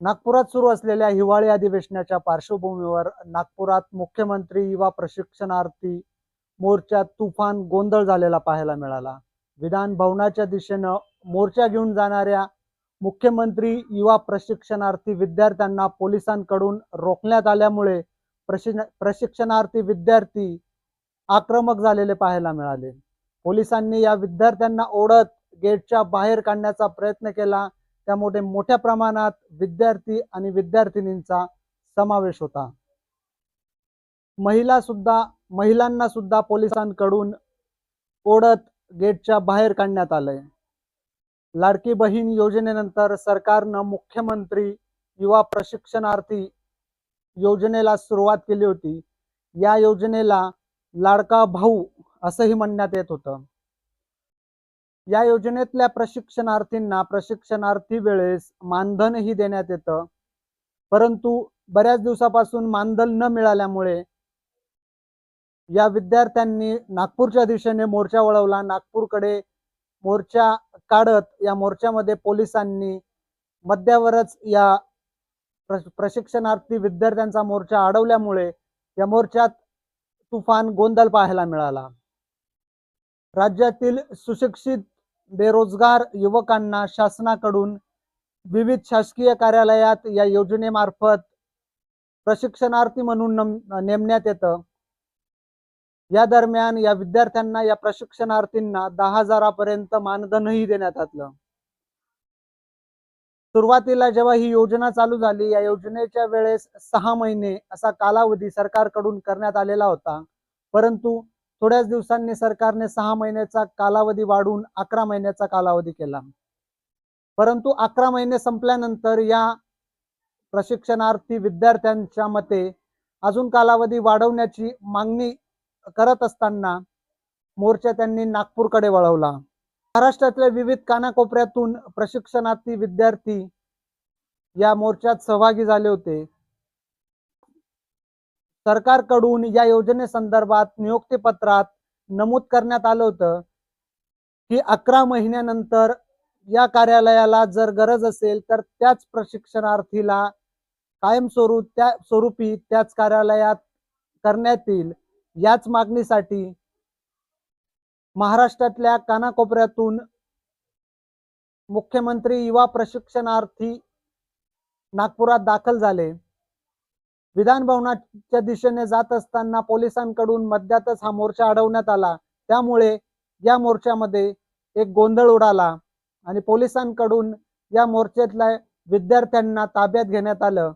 नागपुरात सुरू असलेल्या हिवाळी अधिवेशनाच्या पार्श्वभूमीवर नागपुरात मुख्यमंत्री युवा प्रशिक्षणार्थी मोर्चात तुफान गोंधळ झालेला पाहायला मिळाला. विधान भवनाच्या दिशेनं मोर्चा घेऊन जाणाऱ्या मुख्यमंत्री युवा प्रशिक्षणार्थी विद्यार्थ्यांना पोलिसांकडून रोखण्यात आल्यामुळे प्रशिक्षणार्थी विद्यार्थी आक्रमक झालेले पाहायला मिळाले. पोलिसांनी या विद्यार्थ्यांना ओढत गेटच्या बाहेर काढण्याचा प्रयत्न केला. त्यामुळे मोठ्या प्रमाणात विद्यार्थी आणि विद्यार्थिनींचा समावेश होता. महिला सुद्धा महिलांना सुद्धा पोलिसांकडून ओढत गेटच्या बाहेर काढण्यात आलंय. लाडकी बहीण योजनेनंतर सरकारनं मुख्यमंत्री युवा प्रशिक्षणार्थी योजनेला सुरुवात केली होती. या योजनेला लाडका भाऊ असंही म्हणण्यात येत होतं. या योजनेतल्या प्रशिक्षणार्थींना प्रशिक्षणार्थी वेळेस मानधनही देण्यात येतं. परंतु बऱ्याच दिवसापासून मानधन न मिळाल्यामुळे या विद्यार्थ्यांनी नागपूरच्या दिशेने मोर्चा वळवला. नागपूरकडे मोर्चा काढत या मोर्चामध्ये पोलिसांनी मध्यावरच या प्रशिक्षणार्थी विद्यार्थ्यांचा मोर्चा अडवल्यामुळे या मोर्चात तुफान गोंधळ पाहायला मिळाला. राज्यातील सुशिक्षित बेरोजगार युवकांना शासनाकडून विविध शासकीय कार्यालयात या योजनेमार्फत प्रशिक्षणार्थी म्हणून नेमण्यात येतं. या दरम्यान या विद्यार्थ्यांना या प्रशिक्षणार्थींना दहा हजारापर्यंत मानधनही देण्यात आलं. सुरुवातीला जेव्हा ही योजना चालू झाली या योजनेच्या वेळेस सहा महिने असा कालावधी सरकारकडून करण्यात आलेला होता. परंतु थोड्याच दिवसांनी सरकारने सहा महिन्याचा कालावधी वाढवून अकरा महिन्याचा कालावधी केला. परंतु अकरा महिने संपल्यानंतर या प्रशिक्षणार्थी विद्यार्थ्यांच्या मते अजून कालावधी वाढवण्याची मागणी करत असताना मोर्चा त्यांनी नागपूरकडे वळवला. महाराष्ट्रातल्या विविध कानाकोपऱ्यातून प्रशिक्षणार्थी विद्यार्थी या मोर्चात सहभागी झाले होते. सरकारकडून या योजनेसंदर्भात नियुक्तीपत्रात नमूद करण्यात आलं होतं की अकरा महिन्यानंतर या कार्यालयाला जर गरज असेल तर त्याच प्रशिक्षणार्थीला कायमस्वरूप त्या स्वरूपी त्याच कार्यालयात करण्यात येईल. याच मागणीसाठी महाराष्ट्रातल्या कानाकोपऱ्यातून मुख्यमंत्री युवा प्रशिक्षणार्थी नागपुरात दाखल झाले. विधान भवनाच्या दिशेने जात असताना पोलिसांकडून मध्यातच हा मोर्चा अडवण्यात आला. त्यामुळे या मोर्चामध्ये एक गोंधळ उडाला आणि पोलिसांकडून या मोर्चातल्या विद्यार्थ्यांना ताब्यात घेण्यात आलं.